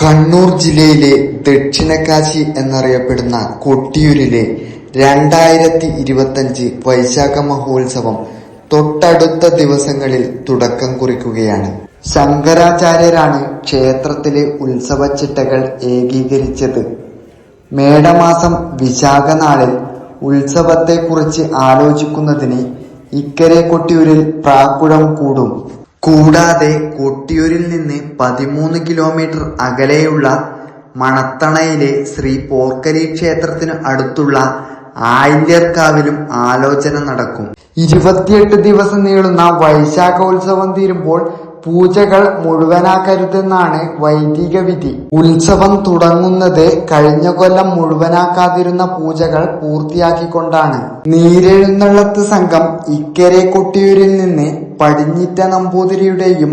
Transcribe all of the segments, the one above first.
കണ്ണൂർ ജില്ലയിലെ ദക്ഷിണകാശി എന്നറിയപ്പെടുന്ന കൊട്ടിയൂരിലെ രണ്ടായിരത്തി ഇരുപത്തഞ്ച് വൈശാഖ മഹോത്സവം തൊട്ടടുത്ത ദിവസങ്ങളിൽ തുടക്കം കുറിക്കുകയാണ്. ശങ്കരാചാര്യരാണ് ക്ഷേത്രത്തിലെ ഉത്സവച്ചിട്ടകൾ ഏകീകരിച്ചത്. മേടമാസം വിശാഖ നാളിൽ ഉത്സവത്തെക്കുറിച്ച് ആലോചിക്കുന്നതിന് ഇക്കരെ കൊട്ടിയൂരിൽ പ്രാക്കുഴം കൂടും. കൂടാതെ കൊട്ടിയൂരിൽ നിന്ന് പതിമൂന്ന് കിലോമീറ്റർ അകലെയുള്ള മണത്തണയിലെ ശ്രീ പോർക്കരി ക്ഷേത്രത്തിന് അടുത്തുള്ള ആയില്യർക്കാവിലും ആലോചന നടക്കും. ഇരുപത്തിയെട്ട് ദിവസം നീളുന്ന വൈശാഖോത്സവം തീരുമ്പോൾ പൂജകൾ മുഴുവനാക്കരുതെന്നാണ് വൈദിക വിധി ഉത്സവം തുടങ്ങുന്നത് കഴിഞ്ഞ കൊല്ലം മുഴുവനാക്കാതിരുന്ന പൂജകൾ പൂർത്തിയാക്കിക്കൊണ്ടാണ്. നീരെഴുന്നള്ളത്ത് സംഘം ഇക്കരെ കൊട്ടിയൂരിൽ നിന്ന് പടിഞ്ഞിറ്റ നമ്പൂതിരിയുടെയും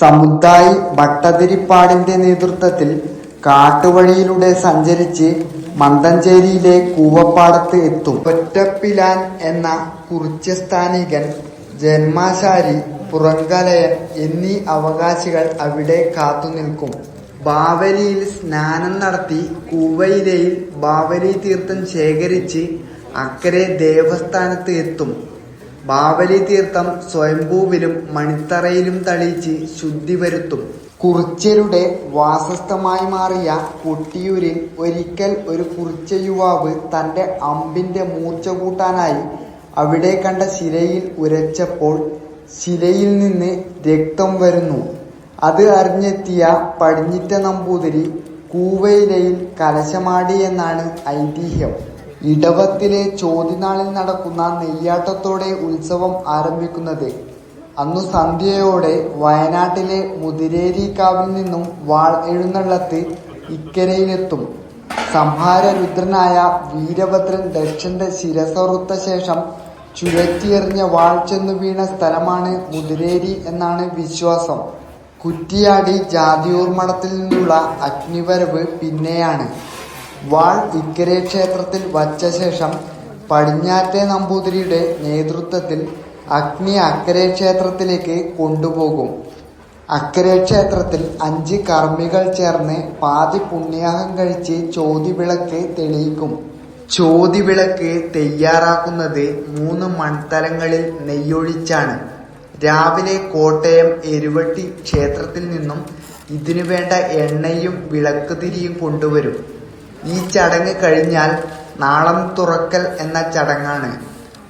സമുദായി ഭട്ടതിരിപ്പാടിന്റെ നേതൃത്വത്തിൽ കാട്ടുവഴിയിലൂടെ സഞ്ചരിച്ച് മന്തഞ്ചേരിയിലെ കൂവപ്പാടത്ത് എത്തും. ഒറ്റപ്പിലാൻ എന്ന കുറിച്യസ്ഥാനികൻ ജന്മാശാരി പുറങ്കലയൻ എന്നീ അവകാശികൾ അവിടെ കാത്തുനിൽക്കും ബാവലിയിൽ സ്നാനം നടത്തി കൂവയിലയിൽ ബാവലി തീർത്ഥം ശേഖരിച്ച് അക്കരെ ദേവസ്ഥാനത്ത് എത്തും. ബാവലി തീർത്ഥം സ്വയംഭൂവിലും മണിത്തറയിലും തളിച്ച് ശുദ്ധി വരുത്തും. കുറിച്യരുടെ വാസസ്ഥമായി മാറിയ കൊട്ടിയൂരിൽ ഒരിക്കൽ ഒരു കുറിച്യ യുവാവ് തന്റെ അമ്പിന്റെ മൂർച്ച കൂട്ടാനായി അവിടെ കണ്ട ശിലയിൽ ഉരച്ചപ്പോൾ ശിലയിൽ നിന്ന് രക്തം വരുന്നു. അത് അറിഞ്ഞെത്തിയ പടിഞ്ഞിറ്റ നമ്പൂതിരി കൂവയിലയിൽ കലശമാടി എന്നാണ് ഐതിഹ്യം. ഇടവത്തിലെ ചോതിനാളിൽ നടക്കുന്ന നെയ്യാട്ടത്തോടെ ഉത്സവം ആരംഭിക്കുന്നത്. അന്നു സന്ധ്യയോടെ വയനാട്ടിലെ മുതിരേരി കാവിൽ നിന്നും വാൾ എഴുന്നള്ളത്ത് ഇക്കരയിലെത്തും. സംഹാര രുദ്രനായ വീരഭദ്രൻ ദക്ഷന്റെ ശിരസറുത്ത ശേഷം ചുഴറ്റിയെറിഞ്ഞ വാൾ ചെന്നു വീണ സ്ഥലമാണ് മുതിരേരി എന്നാണ് വിശ്വാസം. കുറ്റിയാടി ജാതിയൂർ മഠത്തിൽ നിന്നുള്ള അഗ്നിവരവ് പിന്നെയാണ്. വാൾ ഇക്കരെ ക്ഷേത്രത്തിൽ വച്ച ശേഷം പടിഞ്ഞാറ്റെ നമ്പൂതിരിയുടെ നേതൃത്വത്തിൽ അഗ്നി അക്കരെ ക്ഷേത്രത്തിലേക്ക് കൊണ്ടുപോകും. അക്കരെ ക്ഷേത്രത്തിൽ അഞ്ച് കർമ്മികൾ ചേർന്ന് പാതി പുണ്യാഹം കഴിച്ച് ചോതി വിളക്ക് തെളിയിക്കും. ചോതിവിളക്ക് തയ്യാറാക്കുന്നത് മൂന്ന് മൺതലങ്ങളിൽ നെയ്യൊഴിച്ചാണ്. രാവിലെ കോട്ടയം എരുവട്ടി ക്ഷേത്രത്തിൽ നിന്നും ഇതിനു വേണ്ട എണ്ണയും വിളക്ക് തിരിയും കൊണ്ടുവരും. ഈ ചടങ്ങ് കഴിഞ്ഞാൽ നാളം തുറക്കൽ എന്ന ചടങ്ങാണ്.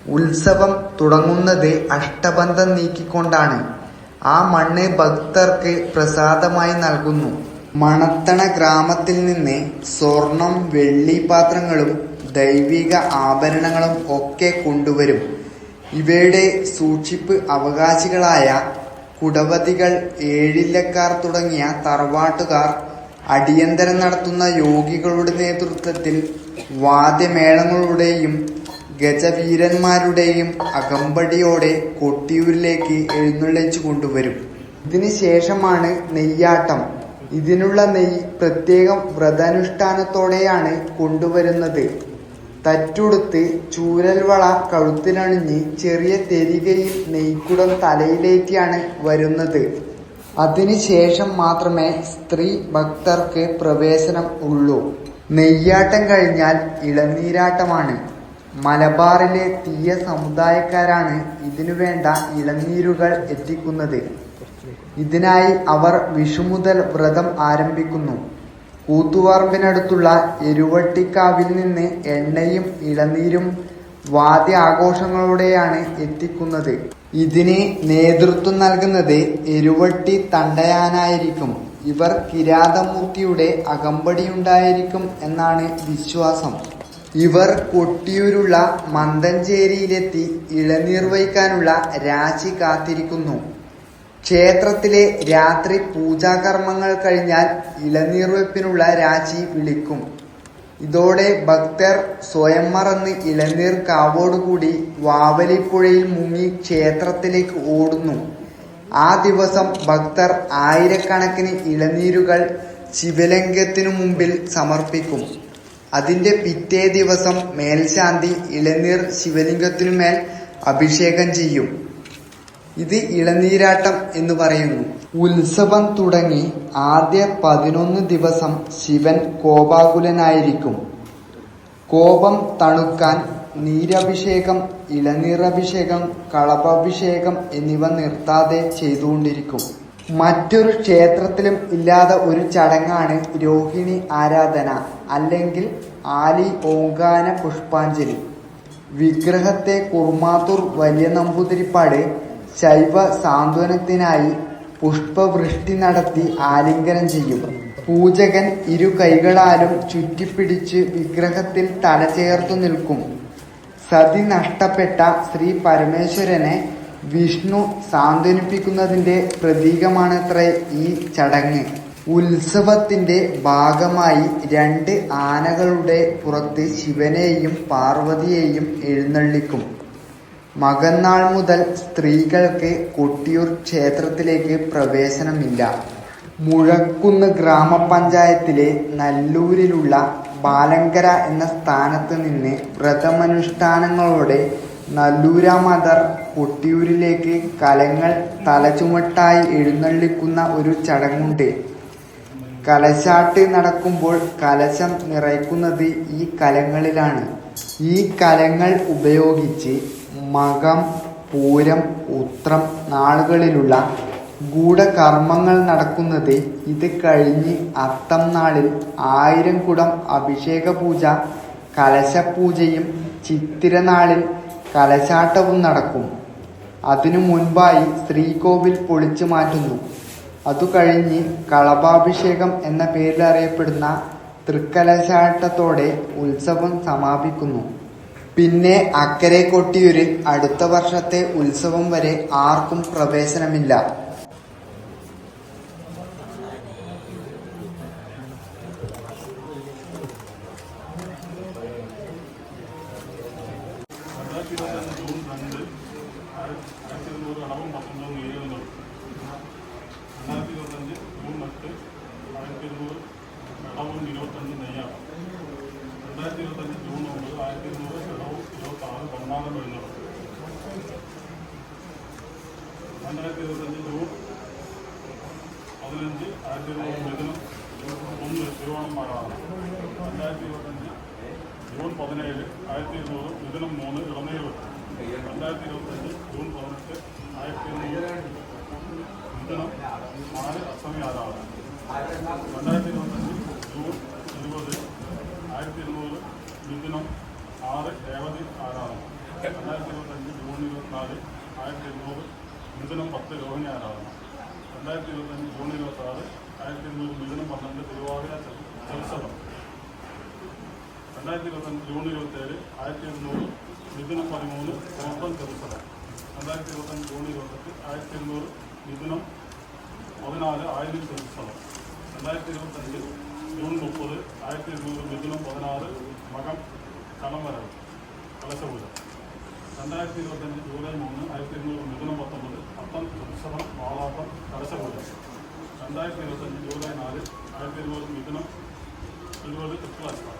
ഉത്സവം തുടങ്ങുന്നത് അഷ്ടബന്ധം നീക്കിക്കൊണ്ടാണ്. ആ മണ്ണ് ഭക്തർക്ക് പ്രസാദമായി നൽകുന്നു. മണത്തണ ഗ്രാമത്തിൽ നിന്ന് സ്വർണം വെള്ളി പാത്രങ്ങളും ദൈവിക ആഭരണങ്ങളും ഒക്കെ കൊണ്ടുവരും. ഇവയുടെ സൂക്ഷിപ്പ് അവകാശികളായ കുടവതികൾ ഏഴില്ലക്കാർ തുടങ്ങിയ തറവാട്ടുകാർ അടിയന്തരം നടത്തുന്ന യോഗികളുടെ നേതൃത്വത്തിൽ വാദ്യമേളങ്ങളുടെയും ഗജവീരന്മാരുടെയും അകമ്പടിയോടെ കൊട്ടിയൂരിലേക്ക് എഴുന്നള്ളിച്ചു കൊണ്ടുവരും. ഇതിനു ശേഷമാണ് നെയ്യാട്ടം. ഇതിനുള്ള നെയ്യ് പ്രത്യേകം വ്രതാനുഷ്ഠാനത്തോടെയാണ് കൊണ്ടുവരുന്നത്. തറ്റുടുത്ത് ചൂരൽവള കഴുത്തിലണിഞ്ഞ് ചെറിയ തെരികയിൽ നെയ്ക്കുടം തലയിലേറ്റിയാണ് വരുന്നത്. അതിനുശേഷം മാത്രമേ സ്ത്രീ ഭക്തർക്ക് പ്രവേശനം ഉള്ളൂ. നെയ്യാട്ടം കഴിഞ്ഞാൽ ഇളനീരാട്ടമാണ്. മലബാറിലെ തീയ സമുദായക്കാരാണ് ഇതിനു വേണ്ട ഇളനീരുകൾ എത്തിക്കുന്നത്. ഇതിനായി അവർ വിഷു മുതൽ വ്രതം ആരംഭിക്കുന്നു. കൂത്തുപറമ്പിനടുത്തുള്ള എരുവട്ടിക്കാവിൽ നിന്ന് എണ്ണയും ഇളനീരും വാദ്യ ആഘോഷങ്ങളോടെയാണ് എത്തിക്കുന്നത്. ഇതിന് നേതൃത്വം നൽകുന്നത് എരുവട്ടി തണ്ടയാനായിരിക്കും. ഇവർ കിരാതമൂർത്തിയുടെ അകമ്പടിയുണ്ടായിരിക്കും എന്നാണ് വിശ്വാസം. ഇവർ കൊട്ടിയൂരുള്ള മന്തഞ്ചേരിയിലെത്തി ഇളനീർ വയ്ക്കാനുള്ള രാശി കാത്തിരിക്കുന്നു. ക്ഷേത്രത്തിലെ രാത്രി പൂജാകർമ്മങ്ങൾ കഴിഞ്ഞാൽ ഇളനീർവെപ്പിനുള്ള രാജി വിളിക്കും. ഇതോടെ ഭക്തർ സ്വയം മറന്ന് ഇളനീർ കാവോടുകൂടി വാവലിപ്പുഴയിൽ മുങ്ങി ക്ഷേത്രത്തിലേക്ക് ഓടുന്നു. ആ ദിവസം ഭക്തർ ആയിരക്കണക്കിന് ഇളനീരുകൾ ശിവലിംഗത്തിനു മുമ്പിൽ സമർപ്പിക്കും. അതിന്റെ പിറ്റേ ദിവസം മേൽശാന്തി ഇളനീർ ശിവലിംഗത്തിനുമേൽ അഭിഷേകം ചെയ്യും. ഇത് ഇളനീരാട്ടം എന്ന് പറയുന്നു. ഉത്സവം തുടങ്ങി ആദ്യ പതിനൊന്ന് ദിവസം ശിവൻ കോപാകുലനായിരിക്കും. കോപം തണുക്കാൻ നീരഭിഷേകം ഇളനീറഭിഷേകം കളഭാഭിഷേകം എന്നിവ നിർത്താതെ ചെയ്തുകൊണ്ടിരിക്കും. മറ്റൊരു ക്ഷേത്രത്തിലും ഇല്ലാത്ത ഒരു ചടങ്ങാണ് രോഹിണി ആരാധന അല്ലെങ്കിൽ ആലി ഓങ്കാന പുഷ്പാഞ്ജലി. വിഗ്രഹത്തെ കുർമാത്തൂർ വലിയ നമ്പൂതിരിപ്പാട് ശൈവ സാന്ത്വനത്തിനായി പുഷ്പവൃഷ്ടി നടത്തി ആലിംഗനം ചെയ്യും പൂജകൻ ഇരു കൈകളാലും ചുറ്റിപ്പിടിച്ച് വിഗ്രഹത്തിൽ തലചേർത്തു നിൽക്കും. സതി നഷ്ടപ്പെട്ട ശ്രീ പരമേശ്വരനെ വിഷ്ണു സാന്ത്വനിപ്പിക്കുന്നതിന്റെ പ്രതീകമാണത്രേ ഈ ചടങ്ങ്. ഉത്സവത്തിന്റെ ഭാഗമായി രണ്ട് ആനകളുടെ പുറത്ത് ശിവനെയും പാർവതിയെയും എഴുന്നള്ളിക്കും. മകന്നാൾ മുതൽ സ്ത്രീകൾക്ക് കൊട്ടിയൂർ ക്ഷേത്രത്തിലേക്ക് പ്രവേശനമില്ല. മുഴക്കുന്ന് ഗ്രാമപഞ്ചായത്തിലെ നല്ലൂരിലുള്ള ബാലങ്കര എന്ന സ്ഥാനത്ത് നിന്ന് വ്രതമനുഷ്ഠാനങ്ങളോടെ നല്ലൂര മദർ കൊട്ടിയൂരിലേക്ക് കലങ്ങൾ തലചുമട്ടായി എഴുന്നള്ളിക്കുന്ന ഒരു ചടങ്ങുണ്ട്. കലശാട്ട് നടക്കുമ്പോൾ കലശം നിറയ്ക്കുന്നത് ഈ കലങ്ങളിലാണ്. ഈ കലങ്ങൾ ഉപയോഗിച്ച് മകം പൂരം ഉത്രം നാളുകളിലുള്ള ഗൂഢകർമ്മങ്ങൾ നടക്കുന്നത് ഇത് കഴിഞ്ഞ് അത്തം നാളിൽ ആയിരം കുടം അഭിഷേക പൂജ കലശപൂജയും ചിത്തിരനാളിൽ കലശാട്ടവും നടക്കും. അതിനു മുൻപായി ശ്രീകോവിൽ പൊളിച്ചു മാറ്റുന്നു. അതു കഴിഞ്ഞ് കളഭാഭിഷേകം എന്ന പേരിൽ അറിയപ്പെടുന്ന തൃക്കലശാട്ടത്തോടെ ഉത്സവം സമാപിക്കുന്നു. പിന്നെ അക്കരെ കൊട്ടിയൂരിൽ അടുത്ത വർഷത്തെ ഉത്സവം വരെ ആർക്കും പ്രവേശനമില്ല. രണ്ടായിരത്തി ഇരുപത്തഞ്ച് ജൂൺ രണ്ട് ആയിരത്തി ഇരുന്നൂറ് അടവും പത്തൊമ്പതും ഏഴും രണ്ടായിരത്തി ഇരുപത്തഞ്ച് ജൂൺ എട്ട് ആയിരത്തി ഇരുന്നൂറ് അടവും ഇരുപത്തഞ്ച് നെയ്യാറ് രണ്ടായിരത്തി ഇരുപത്തഞ്ച് ജൂൺ ഒമ്പത് ആയിരത്തി ഇരുന്നൂറ് അടവും പതിനാറ് എഴുന്നൂറ് രണ്ടായിരത്തി ഇരുപത്തഞ്ച് ജൂൺ പതിനഞ്ച് ആയിരത്തി തൊള്ളായിരത്തി മിഥുനം ഒന്ന് തിരുവോണമാറാണ്. രണ്ടായിരത്തി ഇരുപത്തഞ്ച് ജൂൺ പതിനേഴ് ആയിരത്തി ഇരുന്നൂറ് മിഥുനം മൂന്ന് ഇളനീർ. രണ്ടായിരത്തി ഇരുപത്തഞ്ച് ജൂൺ പതിനെട്ട് ആയിരത്തി ഇരുന്നൂറ് മിഥുനം നാല് അസമി ആരാധന രണ്ടായിരത്തി ഇരുപത്തഞ്ച് ജൂൺ ഇരുപത് ആയിരത്തി ഇരുന്നൂറ് മിഥുനം ആറ് രേവതി ഇരുപത്തഞ്ച് ഇരുപത്തിനാല് ആയിരത്തി എണ്ണൂറ് മിഥുനം പത്ത് രോഹിണി ആരാധന രണ്ടായിരത്തി ഇരുപത്തഞ്ച് ജൂൺ ഇരുപത്തി ആറ് ആയിരത്തി എണ്ണൂറ് മിഥുനം പന്ത്രണ്ട് തിരുവാതിര ചത്സവം രണ്ടായിരത്തി ഇരുപത്തഞ്ച് ജൂൺ ഇരുപത്തേഴ് ആയിരത്തി എണ്ണൂറ് മിഥുനം പതിമൂന്ന് ഓപ്പൺ ചെറുപ്പത രണ്ടായിരത്തി ഇരുപത്തഞ്ച് ജൂൺ ഇരുപത്തെട്ട് ആയിരത്തി എണ്ണൂറ് മിഥുനം പതിനാല് ആയിരം ചെറുപ്പതം രണ്ടായിരത്തി ഇരുപത്തഞ്ച് ജൂൺ മുപ്പത് ആയിരത്തി എണ്ണൂറ് മിഥുനം പതിനാറ് മകം കലശപൂജ രണ്ടായിരത്തി ഇരുപത്തഞ്ച് ജൂലൈ മൂന്ന് ആയിരത്തി ഇരുന്നൂറ് മിഥുനം പത്തൊമ്പത് അത്തം ഉത്സവം വാളാട്ടം കലശപൂജ രണ്ടായിരത്തി ഇരുപത്തഞ്ച് ജൂലൈ നാല് ആയിരത്തി ഇരുന്നൂറ് മിഥുനം ഇരുപത് കൃഷ്ണാഷ്ടം